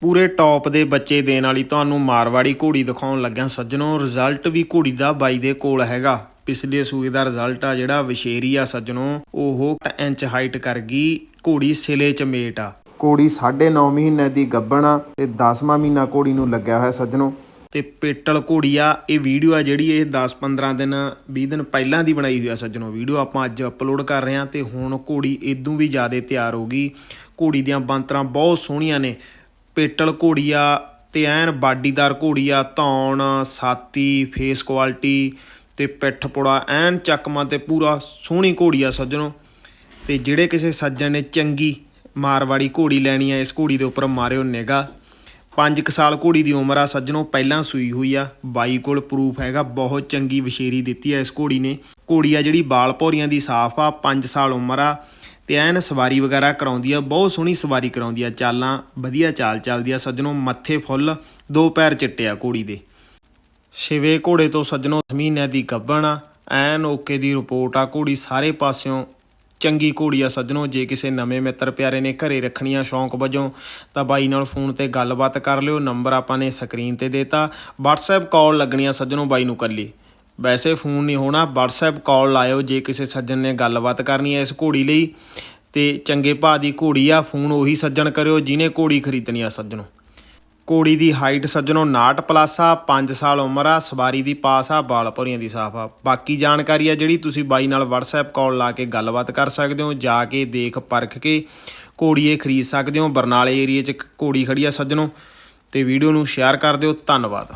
ਪੂਰੇ ਟੌਪ ਦੇ ਬੱਚੇ ਦੇਣ ਵਾਲੀ ਤੁਹਾਨੂੰ ਮਾਰਵਾੜੀ ਘੋੜੀ ਦਿਖਾਉਣ ਲੱਗਿਆ ਸੱਜਣੋ ਰਿਜ਼ਲਟ ਵੀ ਘੋੜੀ ਦਾ ਬਾਈ ਦੇ ਕੋਲ ਹੈਗਾ। ਪਿਛਲੇ ਸੂਏ ਦਾ ਰਿਜ਼ਲਟ ਆ ਜਿਹੜਾ ਵਿਸ਼ੇਰੀ ਆ ਸੱਜਣੋ ਉਹ 8 ਇੰਚ ਹਾਈਟ ਕਰ ਗਈ ਘੋੜੀ ਸਿਲੇ ਚ ਮੇਟ ਆ। ਘੋੜੀ 9.5 ਮਹੀਨੇ ਦੀ ਗੱਭਣ ਆ ਤੇ 10ਵਾਂ ਮਹੀਨਾ ਘੋੜੀ ਨੂੰ ਲੱਗਿਆ ਹੋਇਆ ਸੱਜਣੋ। ਤੇ ਪੇਟਲ ਘੋੜੀ ਆ ਇਹ ਵੀਡੀਓ ਆ ਜਿਹੜੀ ਇਹ 10-15 ਦਿਨ 20 ਦਿਨ ਪਹਿਲਾਂ ਦੀ ਬਣਾਈ ਹੋਈ ਆ ਸੱਜਣੋ। ਵੀਡੀਓ ਆਪਾਂ ਅੱਜ ਅਪਲੋਡ ਕਰ ਰਹੇ ਹਾਂ ਤੇ ਹੁਣ ਘੋੜੀ ਇਦੋਂ ਵੀ ਜ਼ਿਆਦਾ ਤਿਆਰ ਹੋ ਗਈ। ਘੋੜੀ ਦੀਆਂ ਬੰਤਰਾਂ ਬਹੁਤ ਸੋਹਣੀਆਂ ਨੇ। ਪੇਟਲ ਘੋੜੀ ਆ ਤੇ ਐਨ ਬਾਡੀਦਾਰ ਘੋੜੀ ਆ ਧੌਣ, ਸਾਤੀ ਫੇਸ ਕੁਆਲਿਟੀ ਤੇ ਪਿੱਠ ਪੁੜਾ, ਐਨ ਚੱਕਮਾ ਤੇ ਪੂਰਾ ਸੋਹਣੀ ਘੋੜੀ ਆ ਸੱਜਣੋ। ਤੇ ਜਿਹੜੇ ਕਿਸੇ ਸੱਜਣ ਨੇ ਚੰਗੀ ਮਾਰਵਾੜੀ ਘੋੜੀ ਲੈਣੀ ਆ, ਇਸ ਘੋੜੀ ਦੇ ਉੱਪਰ ਮਾਰਿਓ ਨਿਗਾ 5 ਕੁ ਸਾਲ ਘੋੜੀ ਦੀ ਉਮਰ ਆ ਸੱਜਣੋ, ਪਹਿਲਾਂ ਸੂਈ ਹੋਈ ਆ, ਬਾਈ ਕੋਲ ਪ੍ਰੂਫ ਹੈਗਾ, ਬਹੁਤ ਚੰਗੀ ਵਿਸ਼ੇਰੀ ਦਿੱਤੀ ਆ ਇਸ ਘੋੜੀ ਨੇ। ਘੋੜੀ ਆ ਜਿਹੜੀ ਬਾਲ ਭੌਰੀਆਂ ਦੀ ਸਾਫ਼ ਆ 5 ਸਾਲ ਉਮਰ ਆ ਤੇ ਐਨ ਸਵਾਰੀ ਵਗੈਰਾ ਕਰਾਉਂਦੀ ਆ, ਬਹੁਤ ਸੋਹਣੀ ਸਵਾਰੀ ਕਰਾਉਂਦੀ ਆ, ਚਾਲਾਂ, ਵਧੀਆ ਚਾਲ ਚੱਲਦੀ ਆ, ਸੱਜਣੋ ਮੱਥੇ ਫੁੱਲ, ਦੋ ਪੈਰ ਚਿੱਟੇ ਆ ਘੋੜੀ ਦੇ। ਛੇਵੇਂ ਘੋੜੇ ਤੋਂ ਸੱਜਣੋ ਮਹੀਨਿਆਂ ਦੀ ਗੱਬਣ ਆ, ਐਨ ਓਕੇ ਦੀ ਰਿਪੋਰਟ ਆ, ਘੋੜੀ ਸਾਰੇ ਪਾਸਿਓਂ ਚੰਗੀ ਘੋੜੀ ਆ ਸੱਜਣੋ, ਜੇ ਕਿਸੇ ਨਵੇਂ ਮਿੱਤਰ ਪਿਆਰੇ ਨੇ ਘਰੇ ਰੱਖਣੀਆਂ ਸ਼ੌਂਕ ਵਜੋਂ, ਤਾਂ ਬਾਈ ਨਾਲ ਫੋਨ ਤੇ ਗੱਲਬਾਤ ਕਰ ਲਿਓ, ਨੰਬਰ ਆਪਾਂ ਨੇ ਸਕਰੀਨ ਤੇ ਦੇਤਾ, WhatsApp ਕਾਲ ਆ ਸੱਜਣੋ ਬਾਈ ਨੂੰ ਕੱਲੀ ਵੈਸੇ ਫੋਨ ਨਹੀਂ ਹੋਣਾ, WhatsApp ਕਾਲ ਲਾਇਓ ਜੇ ਕਿਸੇ ਸੱਜਣ ਨੇ ਗੱਲਬਾਤ ਕਰਨੀ ਹੈ ਇਸ ਘੋੜੀ ਲਈ। ਤੇ ਚੰਗੇ ਭਾਅ ਦੀ ਘੋੜੀ ਆ, ਫੋਨ ਉਹੀ ਸੱਜਣ ਕਰਿਓ ਜਿਹਨੇ ਘੋੜੀ ਖਰੀਦਣੀ ਆ ਸੱਜਣੋ। ਘੋੜੀ ਦੀ ਹਾਈਟ ਸੱਜਣੋ 69 ਪਲੱਸ ਆ 5 ਸਾਲ ਉਮਰ ਆ, ਸਵਾਰੀ ਦੀ ਪਾਸ ਆ ਬਾਲ ਭਰੀਆਂ ਦੀ ਸਾਫ਼ ਆ। ਬਾਕੀ ਜਾਣਕਾਰੀ ਆ ਜਿਹੜੀ ਤੁਸੀਂ ਬਾਈ ਨਾਲ WhatsApp ਕਾਲ ਲਾ ਕੇ ਗੱਲਬਾਤ ਕਰ ਸਕਦੇ ਹੋ, ਜਾ ਕੇ ਦੇਖ ਪਰਖ ਕੇ ਘੋੜੀਏ ਖਰੀਦ ਸਕਦੇ ਹੋ। ਬਰਨਾਲੇ ਏਰੀਆ 'ਚ ਘੋੜੀ ਖੜੀ ਆ ਸੱਜਣੋ। ਤੇ ਵੀਡੀਓ ਨੂੰ ਸ਼ੇਅਰ ਕਰ ਦਿਓ। ਧੰਨਵਾਦ।